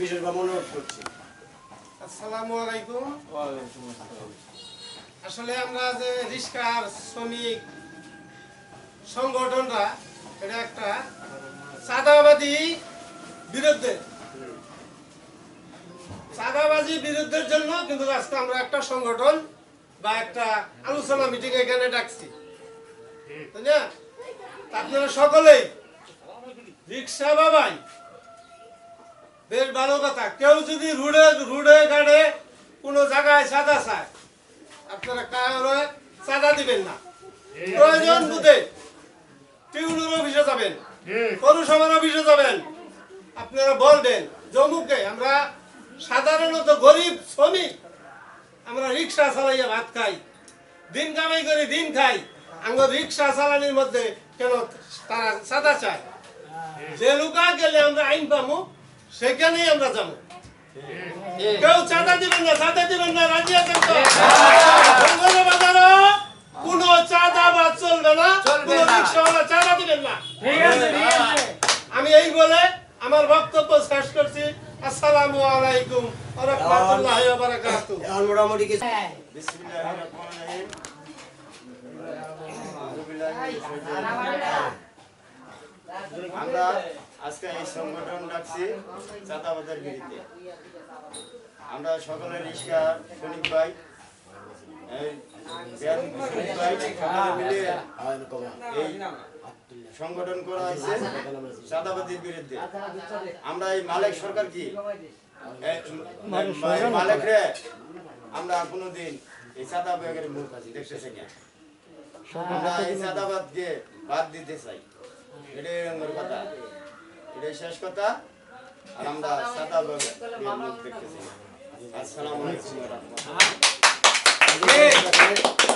বিশেষভাবে অনুরোধ করছি। আসসালামু আলাইকুম। আসলে আমরা যে রিক্সার শ্রমিক সংগঠনরা এটা একটা চাঁদাবাদী বিরুদ্ধে। চাঁদাবাজি বিরুদ্ধের জন্য কিন্তু আজকে আমরা একটা সংগঠন বা একটা আলোচনা মিটিং এখানে ডাকছি। তাই না? আপনারা সকলেই রিক্সা বাবাই বেশ ভালো কথা। কেউ যদি রুডে রুডে গাড়ে কোনো জায়গায় সাদা চায় আপনারা কারও চাঁদা দিবেন না। প্রয়োজন বুঝে টিউনের অফিসে যাবেন পৌরসভার অফিসে যাবেন আপনারা বলবেন জমুকে আমরা সাধারণত গরিব শ্রমিক আমরা রিক্সা চালাইয়া ভাত খাই দিন কামাই করে দিন খাই আমার রিক্সা চালানির মধ্যে কেন তারা চাঁদা চায়? যে লুকা গেলে আমরা আইন পাবো সেখানেই আমরা যাব। কেউ চাঁদা দিবেন না চাঁদা দিবেন না রাজি আছেন তো? বাজারও কোনো চাঁদা বা চলবে না কোনো রিক্সাওয়ালা চাঁদা দিবেন না। আমি এই বলে আমার বক্তব্য শেষ করছি। আসসালামু আলাইকুম ওয়া রাহমাতুল্লাহি ওয়া বারাকাতুহু। এখন মোটামুটি কিছু আমরা আজকে এই সংগঠন ডাকছি চাঁদাবাদের বিরুদ্ধে। আমরা সকলের রিক্সা শনিক ভাই সংগঠন করা হয়েছে চাঁদাবাদের বিরুদ্ধে। আমরা এই মালিক সরকার কি? এই মালিক রে আমরা কোনোদিন এই চাঁদা ব্যাগের মুখ দেখতেছি না। আমরা এই চাঁদাবাদকে বাদ দিতে চাই। এটাই কথা। এটাই শেষ কথা। আর আমরা সাদা দেখতেছি। আসসালামু আলাইকুম ওয়া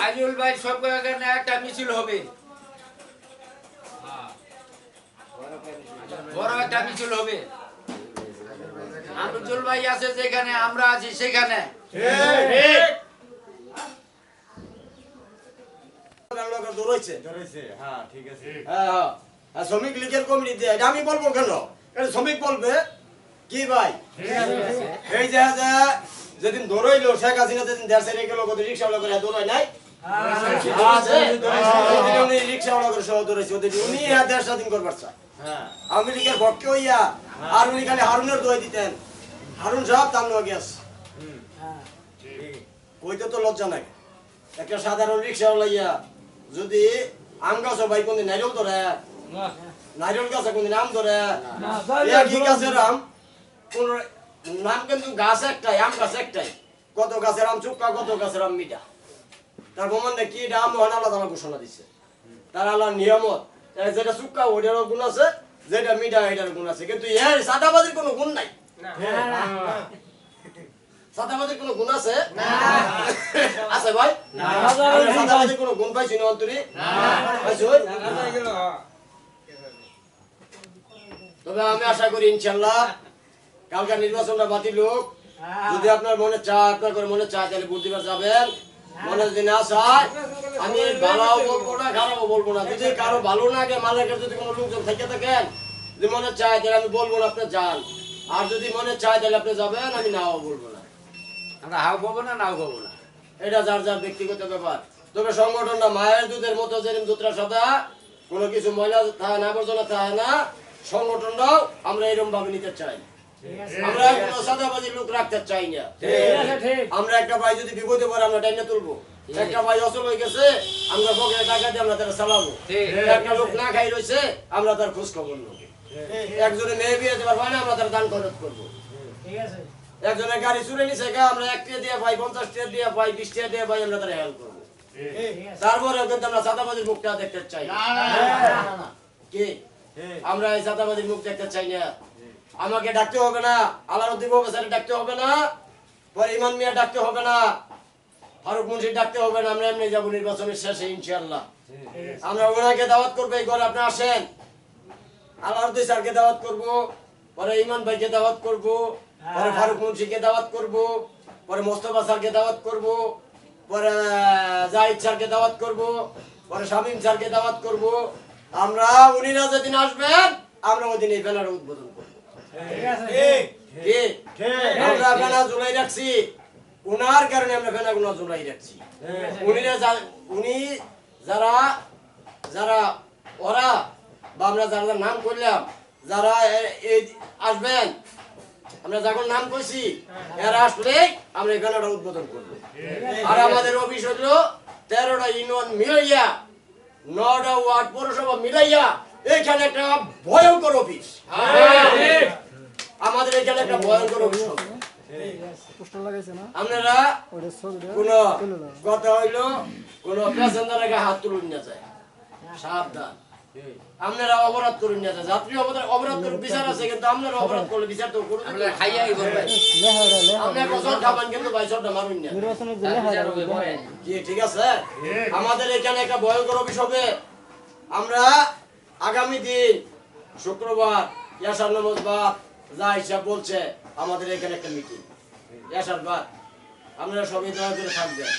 আজিউল ভাই সব একটা মিছিল হবে। বড় একটা মিছিল হবে। আমিজুল ভাই আছে যেখানে আমরা আছি সেখানে। হ্যাঁ ঠিক। আছে হ্যাঁ হ্যাঁ। শ্রমিক লীগের কমিটিতে এটা আমি বলব কেন? এটা শ্রমিক বলবে কি ভাই? এই যে যেদিন দৌড়াইলো শেখ হাসিনা যেদিন দেড় সাইডে গেল কত রিক্সাওয়ালা করে দৌড়াই নাই? উনি হ্যাঁ। আওয়ামী লীগের পক্ষে হইয়া আর উনি খালি হারুনের দোয়াই দিতেন। হারুন সাহেব তার কইতে তো লজ্জা নাই। একটা সাধারণ রিক্সাওয়ালা ইয়া যদি আম গাছ ভাই কোনদিন নাইরল ধরে নাইরল গাছে কোনদিন? আম ধরে? কি গাছের আম কোন নাম কিন্তু গাছ একটাই আম গাছ একটাই। কত গাছের আম চুক্কা কত গাছের আম মিঠা। তার প্রমাণে কি এটা আম মহান আল্লাহ তালা ঘোষণা দিচ্ছে তার আল্লাহ নিয়ামত। যেটা গুণ আছে যেটা মিঠা এটার গুণ আছে। কিন্তু এর সাদাবাজির কোনো গুণ নাই। সাদাবাজির কোনো গুণ আছে? আছে ভাই? সাদাবাজির কোনো গুণ পাইছি না অন্তরি। পাইছো তবে আমি আশা করি ইনশাল্লাহ কালকার নির্বাচনটা বাতিল হোক। যদি আপনার মনে চায় আপনার করে মনে চায় তাহলে বুদ্ধিবার যাবেন। মনে যদি না চায় আমি ভালোও বলব না খারাপও বলব না। যদি কারও ভালো না লাগে মালিকের যদি কোনো লোকজন থেকে থাকেন যদি মনে চায় তাহলে আমি বলব না আপনি যান। আর যদি মনে চায় তাহলে আপনি যাবেন আমি নাও বলব না। আমরা হাও পাবো না নাও পাবো না? এটা যার যার ব্যক্তিগত ব্যাপার। তবে সংগঠনটা মায়ের দুধের মতো যেরকম দুধরা সাদা কোনো কিছু ময়লা থাকে না আবর্জনা থাকে না। সংগঠনটাও আমরা এরকম ভাবে নিতে চাই। আমরা কোনো সাদাবাজি লোক রাখতে চাই না। আমরা একটা ভাই যদি বিপদে পড়ে আমরা টাইনে তুলবো। একটা ভাই অচল হয়ে গেছে আমরা পকেটে টাকা দিয়ে আমরা তারা চালাবো। একটা লোক না খাই রয়েছে আমরা তার খোঁজ খবর নেব একজনে মেয়ে বিয়ে দেবার হয় না আমরা তার দান খরচ করব। একজনের গাড়ি চুরে নিছে আমরা এক টাকা দিয়ে পাই পঞ্চাশ টাকা দিয়ে পাই বিশ টাকা দিয়ে পাই আমরা তারা হেল্প করব। তারপরে কিন্তু আমরা চাঁদাবাজির মুখটা দেখতে চাই না। কি? আমরা এই চাঁদাবাজির মুখ দেখতে চাই না। আমাকে ডাকতে হবে না আলারুদ্দিন প্রফেসর ডাকতে হবে না পরে ইমান মিয়া ডাকতে হবে না ফারুক মুন্সি ডাকতে হবে না আমরা এমনি যাব নির্বাচনের শেষে ইনশাল্লাহ আমরা ওনাকে দাওয়াত করব এই ঘরে আপনি আসেন। আলারুদ্দিন স্যারকে দাওয়াত করব পরে ইমান ভাইকে দাওয়াত করব পরে ফারুক মুন্সিকে দাওয়াত করব পরে মোস্তফা স্যারকে দাওয়াত করব পরে জাহিদ স্যারকে দাওয়াত করব পরে শামীম স্যারকে দাওয়াত করব আমরা উনিরা যেদিন আসবেন আমরা ওই দিন এই ব্যানার উদ্বোধন করব। আমরা রাখছি। উনার কারণে আমরা রাখছি। উনি যারা যারা ওরা বা আমরা যারা নাম করলাম যারা এই আসবেন আমরা যখন নাম করছি এরা আসলে আমরা এই উদ্বোধন করব। আর আমাদের অফিস হলো তেরোটা ইউনিয়ন মিলাইয়া নটা ওয়ার্ড পৌরসভা মিলাইয়া এখানে একটা ভয়ঙ্কর অফিস আমাদের এখানে একটা ভয়ঙ্কর অফিস আপনারা কোন হইল, কোন হাত তুলুন না যায়। সাবধান। আপনারা অপরাধ করুন না অপরাধ অপরাধ করে বিচার আছে কিন্তু আপনারা অপরাধ করলে বিচার তো করুন। আমরা খাইয়াই করবে। লেখা ওটা আপনি কসম খাবেন কিন্তু ভাই সবটা মারুন না। নির্বাচনের। কি ঠিক আছে? আমাদের এখানে একটা ভয়ঙ্কর অফিস হবে আমরা আগামী দিন শুক্রবার ইয়াসার নমজ বাদ যা হিসাব বলছে আমাদের এখানে একটা মিটিং ইয়াসার বাদ। আপনারা সবাই দয়া করে থাকবেন।